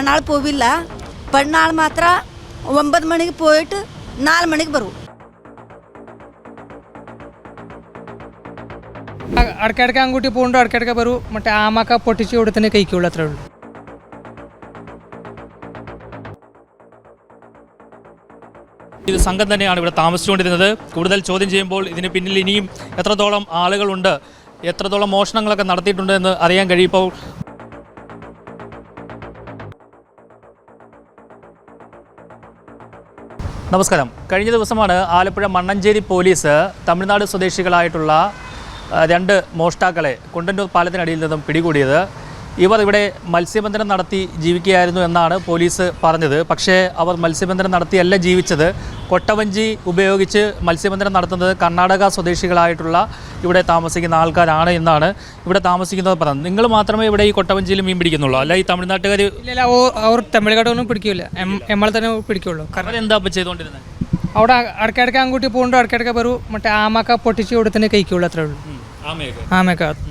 ಆಣಾಳು ಪೋವಿಲ್ಲ ಪಣ್ಣಾಳು ಮಾತ್ರ ಒಂಬತ್ತು ಮಣಿಗೆ ಪೋಯಿಟ್ಟು ನಾಲ್ಕು ಮಣಿಗೆ ಬರು ಅಡ್ಕಾಡ್ಕ ಅಂಗುಟಿ ಪೋಂಡು ಅಡ್ಕಾಡ್ಕ ಬರು ಮತ್ತೆ ಆಮಕ പൊട്ടിച്ച് കൊടുത്തന്നെ കഴിക്കുള്ളൂ അത്രേ ഉള്ളൂ ഇത് സംഘം തന്നെയാണ് ഇവിടെ താമസിച്ചുകൊണ്ടിരുന്നത് കൂടുതൽ ചോദ്യം ചെയ്യുമ്പോൾ ഇതിന് പിന്നിൽ ഇനിയും എത്രത്തോളം ആളുകളുണ്ട് എത്രത്തോളം മോഷണങ്ങളൊക്കെ നടത്തിയിട്ടുണ്ട് എന്ന് അറിയാൻ കഴിയുമ്പോൾ നമസ്കാരം. കഴിഞ്ഞ ദിവസമാണ് ആലപ്പുഴ മണ്ണഞ്ചേരി പോലീസ് തമിഴ്നാട് സ്വദേശികളായിട്ടുള്ള രണ്ട് മോഷ്ടാക്കളെ കുണ്ടന്നൂർ പാലത്തിനടിയിൽ നിന്നും പിടികൂടിയത്. ഇവർ ഇവിടെ മത്സ്യബന്ധനം നടത്തി ജീവിക്കുകയായിരുന്നു എന്നാണ് പോലീസ് പറഞ്ഞത്. പക്ഷേ അവർ മത്സ്യബന്ധനം നടത്തിയല്ല ജീവിച്ചത്. കൊട്ടവഞ്ചി ഉപയോഗിച്ച് മത്സ്യബന്ധനം നടത്തുന്നത് കർണാടക സ്വദേശികളായിട്ടുള്ള ഇവിടെ താമസിക്കുന്ന ആൾക്കാരാണ് എന്നാണ് ഇവിടെ താമസിക്കുന്നത് പറഞ്ഞത്. നിങ്ങൾ മാത്രമേ ഇവിടെ ഈ കൊട്ടവഞ്ചിയിൽ മീൻ പിടിക്കുന്നുള്ളൂ. അല്ല ഈ തമിഴ്നാട്ടുകാർ അവർ തമിഴ്നാട്ടൊന്നും പിടിക്കില്ല നമ്മളെ തന്നെ പിടിക്കുള്ളൂ. കാരണം എന്താ ഇപ്പോൾ ചെയ്തുകൊണ്ടിരുന്നത് അവിടെ ഇടയ്ക്കിടയ്ക്ക് അങ്ങോട്ട് പോകുന്നുണ്ടോ ഇടയ്ക്കിടയ്ക്ക് വരൂ മറ്റേ ആമക്ക പൊട്ടിച്ച് കൊടുത്തന്നെ കഴിക്കുള്ളൂ അത്രേ ഉള്ളൂ. ആമയൊക്കെ. ആമക്ക ഉം.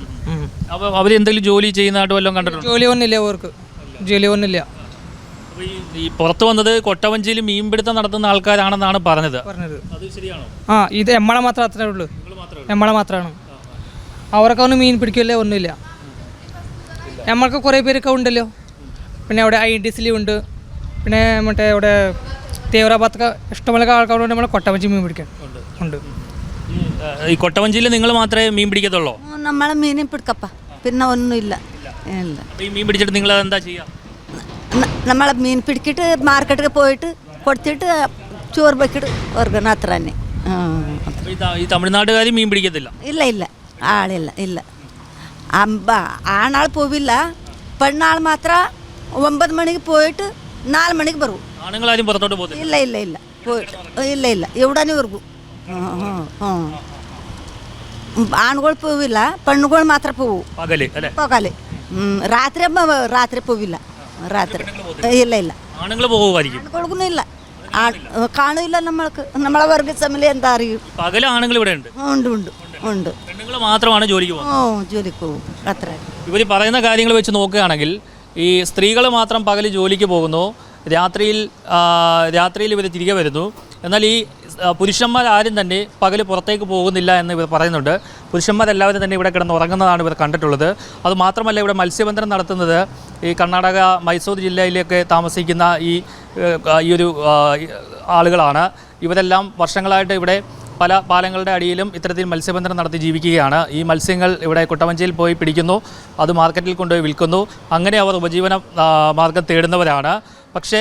അപ്പോൾ അവർ എന്തെങ്കിലും ജോലി ചെയ്യുന്നതായിട്ട് വല്ലതും കണ്ടിട്ടുണ്ടോ? ജോലി ഒന്നുമില്ല അവർക്ക് ജോലി ഒന്നുമില്ല അപ്പോൾ ഈ ഈ പുറത്ത് വന്നത് കൊട്ടവഞ്ചിയിൽ മീൻപിടുത്തം നടത്തുന്ന ആൾക്കാരാണെന്നാണ് പറഞ്ഞത്. പറഞ്ഞത്. അത് ശരിയാണോ? ആ ഇത് എമ്മളെ മാത്രം അത്രേ ഉള്ളൂ. എമ്മളെ മാത്രമാണ് അവരൊക്കെ ഒന്നും മീൻ പിടിക്കില്ല ഒന്നുമില്ല നമ്മൾക്ക് കുറേ പേരൊക്കെ ഉണ്ടല്ലോ. പിന്നെ അവിടെ ഐ ഡി സിലി ഉണ്ട്. പിന്നെ മറ്റേ അവിടെ തീവ്രവാദത്തൊക്കെ ഇഷ്ടമല്ല ആൾക്കാരുണ്ട് നമ്മൾ കൊട്ടവഞ്ചി മീൻ പിടിക്കാൻ. ഉണ്ട്. ഈ, ഏഹ്, ഈ കൊട്ടവഞ്ചിയിൽ നിങ്ങൾ മാത്രമേ മീൻ പിടിക്കത്തുള്ളൂ? നമ്മളെ മീനും പിടിക്കപ്പ. പിന്നെ ഒന്നുമില്ല. ഇല്ല. മീൻ നമ്മൾ മീൻ പിടിക്കിട്ട് മാർക്കറ്റിൽ പോയിട്ട് കൊടുത്തിട്ട് ചോറ് വെക്കിട്ട് അത്ര തന്നെ. തമിഴ്നാട്ടുകാർ മീൻ പിടിക്കത്തില്ല? ഇല്ല ഇല്ല. ആളില്ല ഇല്ല. അമ്പ ആണാൾ പോവില്ല. പെണ്ണാൾ മാത്ര ഒമ്പത് മണിക്ക് പോയിട്ട് നാല് മണിക്ക് പറവും ഇല്ല ഇല്ല ഇല്ല. പോയിട്ട് ഇല്ല ഇല്ല. എവിടെ ഇവർക്കും ആ. ಆಣ್ಗಳು ಪೋವಿಲ್ಲ ಪಣ್ಣುಗಳು ಮಾತ್ರ ಪೋವು പകല് അല്ലേ ಹೋಗಲಿ ಹ್ಞೂ ರಾತ್ರಿ ಮ- ರಾತ್ರಿ ಪೋವಿಲ್ಲ ರಾತ್ರಿ ಇಲ್ಲ ಇಲ್ಲ ആണുങ്ങൾ പോകുമായിരിക്കും ആണുങ്ങൾക്കൊന്നും ഇല്ല ആ കാണില്ല നമ്മൾക്ക് നമ്മളെ വർഗ സമിതി എന്താ അറിയും പകല് ആണുങ്ങൾ ഇവിടെ ഉണ്ട് ഉണ്ട് ഉണ്ട് ഉണ്ട് പെണ്ണുങ്ങൾ മാത്രമാണ് ജോലിക്ക് പോകുന്നത് ഓ ജോലിക്ക് പോകും അത്ര ഇവർ പറയുന്ന കാര്യങ്ങൾ വെച്ച് നോക്കുകയാണെങ്കിൽ ഈ സ്ത്രീകൾ മാത്രം പകൽ ജോലിക്ക് പോകുന്നു രാത്രിയിൽ ആ, രാത്രിയിൽ ഇവർ തിരികെ വരുന്നു എന്നാൽ ഈ പുരുഷന്മാർ ആരും തന്നെ പകൽ പുറത്തേക്ക് പോകുന്നില്ല എന്ന് ഇവർ പറയുന്നുണ്ട്. പുരുഷന്മാരെല്ലാവരും തന്നെ ഇവിടെ കിടന്ന് ഉറങ്ങുന്നതാണ് ഇവർ കണ്ടിട്ടുള്ളത്. അത് മാത്രമല്ല ഇവിടെ മത്സ്യബന്ധനം നടത്തുന്നത് ഈ കർണാടക മൈസൂർ ജില്ലയിലൊക്കെ താമസിക്കുന്ന ഈ ഈ ഒരു ആളുകളാണ്. ഇവരെല്ലാം വർഷങ്ങളായിട്ട് ഇവിടെ പല പാലങ്ങളുടെ അടിയിലും ഇത്തരത്തിൽ മത്സ്യബന്ധനം നടത്തി ജീവിക്കുകയാണ്. ഈ മത്സ്യങ്ങൾ ഇവിടെ കുട്ടവഞ്ചിയിൽ പോയി പിടിക്കുന്നു. അത് മാർക്കറ്റിൽ കൊണ്ടുപോയി വിൽക്കുന്നു. അങ്ങനെ അവർ ഉപജീവന മാർഗം തേടുന്നവരാണ്. പക്ഷേ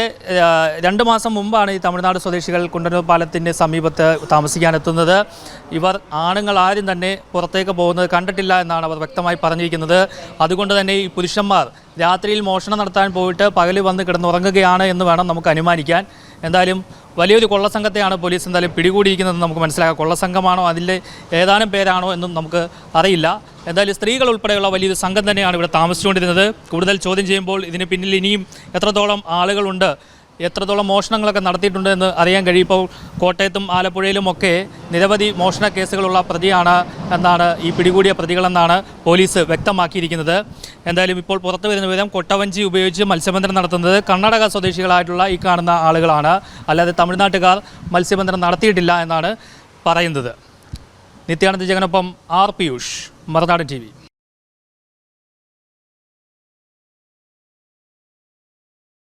രണ്ട് മാസം മുമ്പാണ് ഈ തമിഴ്നാട് സ്വദേശികൾ കുണ്ടന്നൂർ പാലത്തിന്റെ സമീപത്ത് താമസിക്കാനെത്തുന്നത്. ഇവർ ആണുങ്ങൾ ആരും തന്നെ പുറത്തേക്ക് പോകുന്നത് കണ്ടിട്ടില്ല എന്നാണ് അവർ വ്യക്തമായി പറഞ്ഞിരിക്കുന്നത്. അതുകൊണ്ട് തന്നെ ഈ പുരുഷന്മാർ രാത്രിയിൽ മോഷണം നടത്താൻ പോയിട്ട് പകൽ വന്ന് കിടന്നുറങ്ങുകയാണ് എന്ന് വേണം നമുക്ക് അനുമാനിക്കാൻ. എന്തായാലും വലിയൊരു കൊള്ളസംഘത്തെയാണ് പോലീസ് എന്തായാലും പിടികൂടിയിരിക്കുന്നതെന്ന് നമുക്ക് മനസ്സിലാക്കാം. കൊള്ളസംഘമാണോ അതിന്റെ ഏതാനും പേരാണോ എന്നും നമുക്ക് അറിയില്ല. എന്തായാലും സ്ത്രീകൾ ഉൾപ്പെടെയുള്ള വലിയൊരു സംഘം തന്നെയാണ് ഇവിടെ താമസിച്ചുകൊണ്ടിരുന്നത്. കൂടുതൽ ചോദ്യം ചെയ്യുമ്പോൾ ഇതിന് പിന്നിൽ ഇനിയും എത്രത്തോളം ആളുകളുണ്ട് എത്രത്തോളം മോഷണങ്ങളൊക്കെ നടത്തിയിട്ടുണ്ട് എന്ന് അറിയാൻ കഴിയുമ്പോൾ കോട്ടയത്തും ആലപ്പുഴയിലും ഒക്കെ നിരവധി മോഷണ കേസുകളുള്ള പ്രതിയാണ് എന്നാണ് ഈ പിടികൂടിയ പ്രതികളെന്നാണ് പോലീസ് വ്യക്തമാക്കിയിരിക്കുന്നത്. എന്തായാലും ഇപ്പോൾ പുറത്തു വരുന്ന വിധം കൊട്ടവഞ്ചി ഉപയോഗിച്ച് മത്സ്യബന്ധനം നടത്തുന്നത് കർണാടക സ്വദേശികളായിട്ടുള്ള ഈ കാണുന്ന ആളുകളാണ്. അല്ലാതെ തമിഴ്നാട്ടുകാർ മത്സ്യബന്ധനം നടത്തിയിട്ടില്ല എന്നാണ് പറയുന്നത്. നിത്യാനന്ദ ജഗനൊപ്പം ആർ പിയൂഷ് മറുനാടൻ ടി